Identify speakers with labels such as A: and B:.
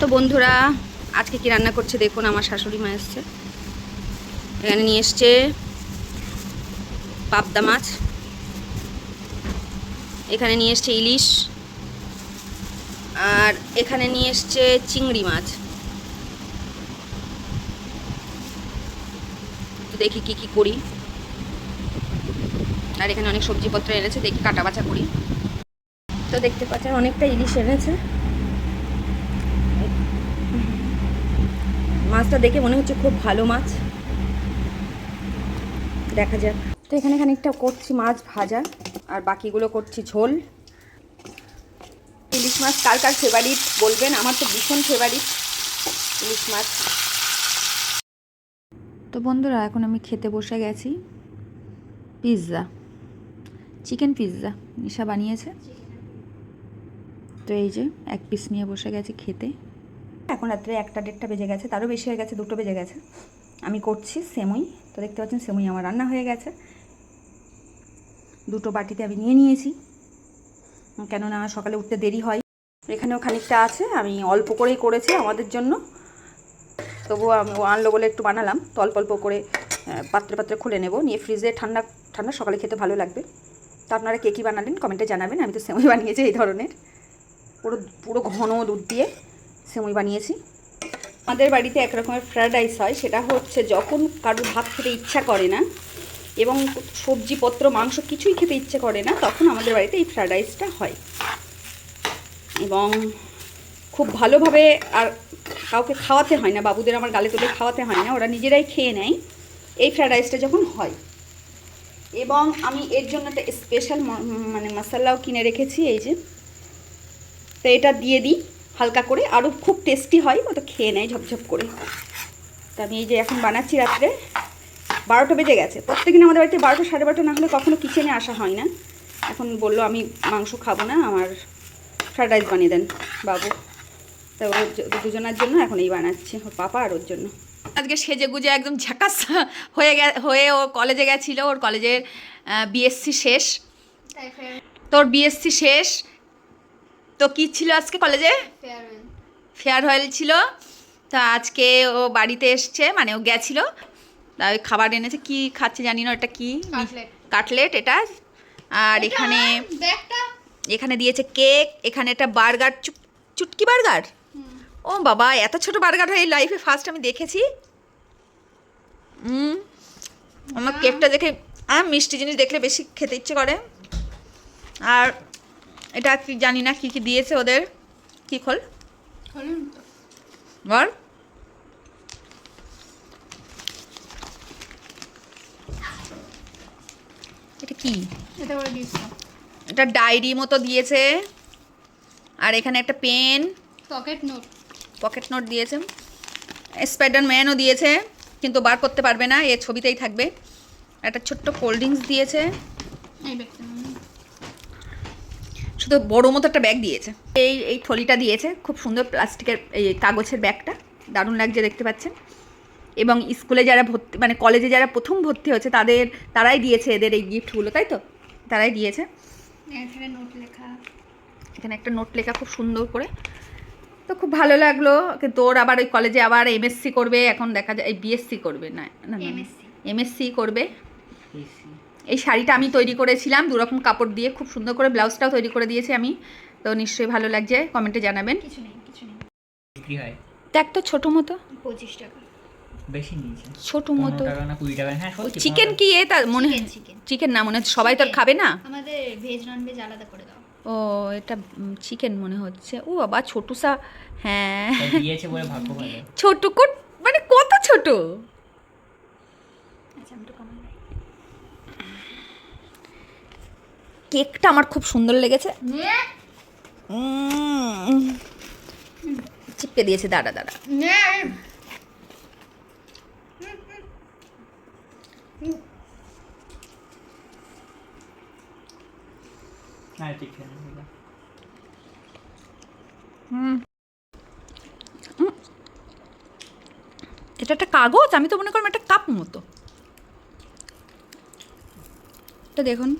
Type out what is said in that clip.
A: তো বন্ধুরা, আজকে কি রান্না করছে দেখুন, আমার শাশুড়ি মা এসছে। এখানে নিয়ে এসছে পাবদা মাছ। এখানে নিয়ে এসছে ইলিশ। আর এখানে নিয়ে এসছে চিংড়ি মাছ। তো দেখি কি কি করি। আর এখানে অনেক সবজিপত্র এনেছে, দেখি কাটা বাছা করি। তো দেখতে পাচ্ছেন, অনেকটা ইলিশ এনেছে। মাছটা দেখে মনে হচ্ছে খুব ভালো মাছ। দেখা যাক। তো এখানে খানিকটা করছি মাছ ভাজা, আর বাকিগুলো করছি ঝোল। ইলিশ মাছ কার কার ফেভারিট বলবেন? আমার তো ভীষণ ফেভারিট ইলিশ মাছ। তো বন্ধুরা, এখন আমি খেতে বসে গেছি। পিৎজা। চিকেন পিৎজা নিশা বানিয়েছে। তো এই যে এক পিস নিয়ে বসে গেছি খেতে। এখন রাত্রে একটা দেড়টা বেজে গেছে, তারও বেশি হয়ে গেছে, দুটো বেজে গেছে। আমি করছি সেমুই, তো দেখতে পাচ্ছেন সেমুই আমার রান্না হয়ে গেছে। দুটো বাটিতে আমি নিয়ে নিয়েছি, কেননা সকালে উঠতে দেরি হয়। এখানেও খানিকটা আছে, আমি অল্প করেই করেছি আমাদের জন্য। তবুও আমি আনলো বলে একটু বানালাম, তো অল্প অল্প করে পাত্রে পাত্রে খুলে নেব। নিয়ে ফ্রিজে ঠান্ডা ঠান্ডা সকালে খেতে ভালো লাগবে। তো আপনারা কে কী বানালেন কমেন্টে জানাবেন, আমি তো সেমই বানিয়েছি এই ধরনের। পুরো পুরো ঘন দুধ দিয়ে। সেমই বানিয়েছি। আমাদের বাড়িতে এক রকমের ফ্রায়েড রাইস হয়, সেটা হচ্ছে যখন কারোর ভাত খেতে ইচ্ছা করে না এবং সবজিপত্র, মাংস কিছুই খেতে ইচ্ছে করে না, তখন আমাদের বাড়িতে এই ফ্রায়েড রাইসটা হয়। এবং খুব ভালোভাবে আর কাউকে খাওয়াতে হয় না, বাবুদের আমার গালে তুলে খাওয়াতে হয় না, ওরা নিজেরাই খেয়ে নেয়, এই ফ্রায়েড রাইসটা যখন হয়। এবং আমি এর জন্য একটা স্পেশাল মানে মশালাও কিনে রেখেছি, এই যে। তো এটা দিয়ে দিই। হালকা করে আরও খুব টেস্টি হয় ওটা খেয়ে নেয় ঝপঝপ করে। তো আমি এই যে এখন বানাচ্ছি রাত্রে বারোটা বেজে গেছে। প্রত্যেকদিন আমাদের বাড়িতে বারোটা সাড়ে বারোটা না হলে কখনো কিচেনে আসা হয় না। এখন বলল আমি মাংস খাব না আমার ফ্রায়েড রাইস বানিয়ে দেন বাবু। তো ওর দুজনের জন্য এখন এই বানাচ্ছে ওর পাপা আর ওর জন্য। আজকে সেজে গুজে একদম ঝাকাস হয়ে গে হয়ে ও কলেজে গেছিল ওর কলেজের বিএসসি শেষ। তোর বিএসসি শেষ তো কী ছিল আজকে কলেজে?
B: ফেয়ারওয়েল
A: ছিল। তা আজকে ও বাড়িতে এসছে মানে ও গেছিল। তা ওই খাবার এনেছে কি খাচ্ছে জানি না এটা কি?
B: কাটলেট
A: এটা। আর এখানে এখানে দিয়েছে কেক এখানে একটা বার্গার চুটকি বার্গার। ও বাবা এত ছোট বার্গার এই লাইফে ফার্স্ট আমি দেখেছি। হুম। আমার কেকটা দেখে আর মিষ্টি জিনিস দেখলে বেশি খেতে ইচ্ছে করে। আর এটা কি জানি না কি কি দিয়েছে ওদের? কি খোল? বল। এটা কি?
B: এটা
A: ডায়েরি মতো দিয়েছে। আর এখানে একটা pen.
B: Pocket note.
A: Pocket note দিয়েছে। স্পাইডার ম্যানও দিয়েছে কিন্তু বার করতে পারবে না এ ছবিতেই থাকবে। একটা ছোট্ট কোল্ড ড্রিঙ্কস দিয়েছে।
B: এই
A: শুধু বড়ো মতো একটা ব্যাগ দিয়েছে। এই এই থলিটা দিয়েছে খুব সুন্দর প্লাস্টিকের এই কাগজের ব্যাগটা দারুণ লাগছে দেখতে পাচ্ছেন। এবং স্কুলে যারা ভর্তি মানে কলেজে যারা প্রথম ভর্তি হচ্ছে তাদের তারাই দিয়েছে এদের এই গিফটগুলো তাই তো? তারাই দিয়েছে।
B: এখানে নোট লেখা।
A: এখানে একটা নোট লেখা খুব সুন্দর করে। তো খুব ভালো লাগল কিন্তু ওর আবার ওই কলেজে আবার এমএসসি করবে এখন দেখা যায় এই বিএসসি করবে না এমএসসি করবে। এই শাড়িটা আমি তৈরি করেছিলাম দুরকম কাপড় দিয়ে খুব সুন্দর করে ব্লাউজটাও তৈরি করে দিয়েছি আমি। তো নিশ্চয়ই ভালো লাগছে কমেন্টে জানাবেন।
B: কিছু নেই কিছু নেই।
C: বিক্রি হয়?
A: দেখ তো ছোটো মতো।
B: পঁচিশ টাকা।
C: বেশি নিয়েছে?
A: ছোটো মতো।
C: হ্যাঁ
A: চিকেন কি এ তার মনে হয়
B: চিকেন
A: না মনে হচ্ছে সবাই তো আর খাবে না?
B: আমাদের ভেজ নন ভেজ আলাদা করে দাও।
A: ও এটা চিকেন মনে হচ্ছে। ও বাবা ছোটু সা হ্যাঁ।
C: টাকা। দিয়েছে বলে ভাগ্য ভালো।
A: ছোট কোট মানে কত ছোট?
B: আচ্ছা আমি তো
A: কেকটা আমার খুব সুন্দর লেগেছে। চিপকে দিয়েছে দাঁড়া দাঁড়া।
C: হ্যাঁ ঠিক
A: এটা একটা কাগজ? আমি তো মনে করলাম একটা কাপ মতো। এটা দেখুন।